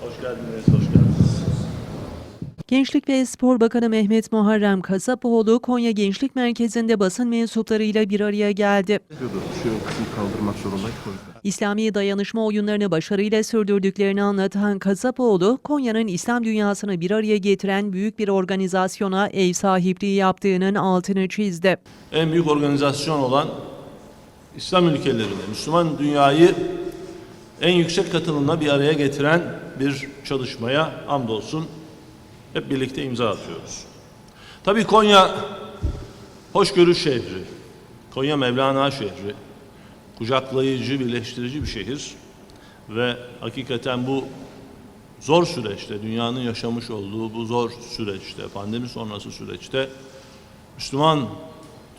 Hoş geldiniz, hoş geldiniz. Gençlik ve Spor Bakanı Mehmet Muharrem Kasapoğlu Konya Gençlik Merkezi'nde basın mensuplarıyla bir araya geldi. İslami dayanışma oyunlarını başarıyla sürdürdüklerini anlatan Kasapoğlu, Konya'nın İslam dünyasını bir araya getiren büyük bir organizasyona ev sahipliği yaptığının altını çizdi. En büyük organizasyon olan İslam ülkelerinde Müslüman dünyayı en yüksek katılımla bir araya getiren bir çalışmaya hamdolsun hep birlikte imza atıyoruz. Tabii Konya hoşgörü şehri, Konya Mevlana şehri, kucaklayıcı, birleştirici bir şehir ve hakikaten bu zor süreçte, dünyanın yaşamış olduğu bu zor süreçte, pandemi sonrası süreçte Müslüman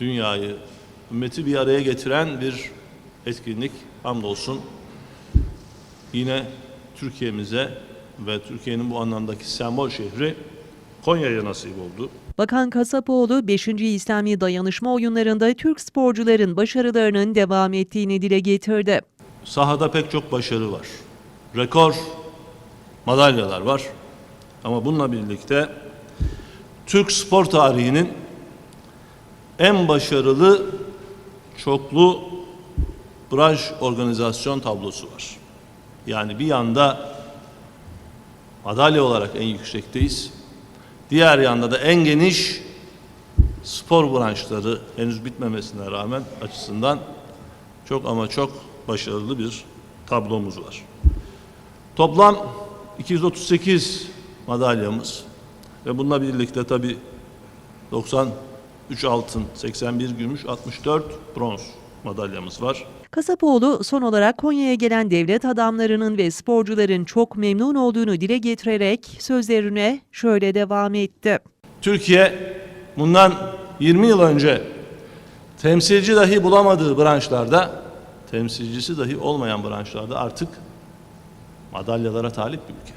dünyayı, ümmeti bir araya getiren bir etkinlik hamdolsun yine Türkiye'mize ve Türkiye'nin bu anlamdaki sembol şehri Konya'ya nasip oldu. Bakan Kasapoğlu, 5. İslami dayanışma oyunlarında Türk sporcuların başarılarının devam ettiğini dile getirdi. Sahada pek çok başarı var. Rekor madalyalar var. Ama bununla birlikte Türk spor tarihinin en başarılı çoklu branş organizasyon tablosu var. Yani bir yanda madalya olarak en yüksekteyiz. Diğer yanda da en geniş spor branşları henüz bitmemesine rağmen açısından çok ama çok başarılı bir tablomuz var. Toplam 238 madalyamız ve bununla birlikte tabi 93 altın, 81 gümüş, 64 bronz madalyamız var. Kasapoğlu son olarak Konya'ya gelen devlet adamlarının ve sporcuların çok memnun olduğunu dile getirerek sözlerine şöyle devam etti. Türkiye bundan 20 yıl önce temsilci dahi bulamadığı branşlarda, temsilcisi dahi olmayan branşlarda artık madalyalara talip bir ülke.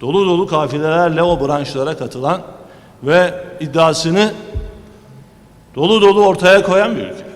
Dolu dolu kafilelerle o branşlara katılan ve iddiasını dolu dolu ortaya koyan bir ülke.